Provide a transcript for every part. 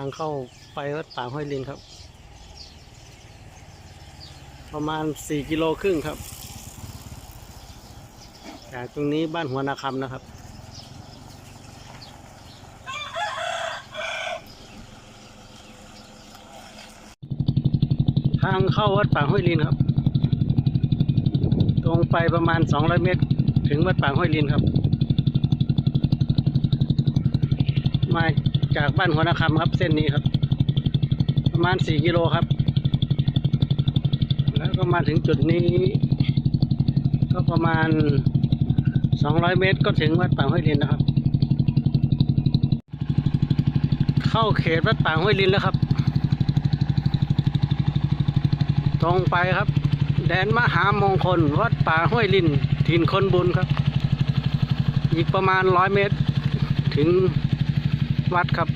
างเข้าไปวัดป่าห้วยลินครับ ประมาณสี่กิโลครึ่งครับ จากตรงนี้บ้านหัวนาคำนะครับ ทางเข้าวัดป่าห้วยลินครับ ตรงไปประมาณ 200 เมตร ถึงวัดป่าห้วยลินครับ มา จากบ้านหัวนาคำครับเส้นนี้ครับ ประมาณ4กิโลครับ แล้วก็มาถึงจุดนี้ ก็ประมาณ200เมตรก็ถึงวัดป่าห้วยลินนะครับ เข้าเขตวัดป่าห้วยลินแล้วครับ ตรงไปครับ แดนมหามงคล วัดป่าห้วยลินถิ่นคนบุญครับ อีกประมาณร้อยเมตรถึง วัดครับ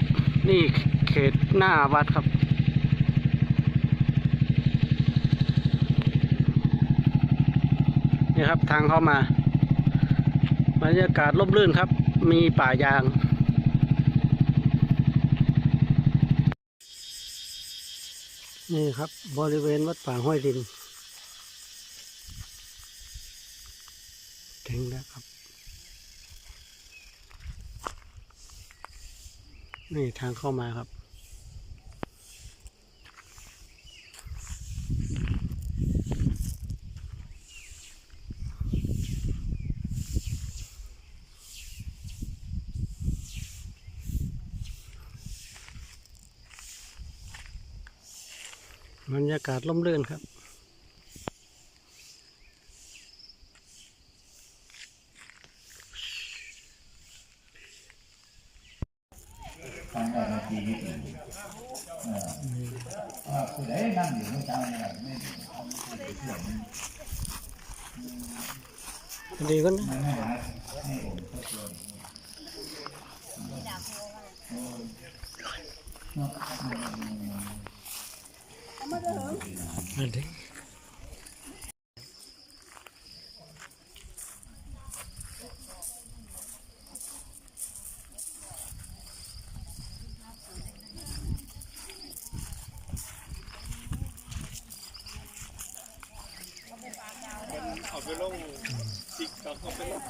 นี่เขตหน้าวัดครับ นี่ครับทางเข้ามาบรรยากาศร่มรื่นครับ มีป่ายางนี่ครับ บริเวณวัดป่าห้วยดินถึงแล้วครับ นี่ทางเข้ามาครับ บรรยากาศร่มเรื่นครับ ครั้งแรกในชีวิตเลยเออว่าผู้ใดนั่งอยู่เมื่อเช้าเนี่ยไม่ทำผู้ใดเชื่อมันดีก็นะไม่ให้ให้ให้โอนเไปลงติ๊กต็อกเอาไปลง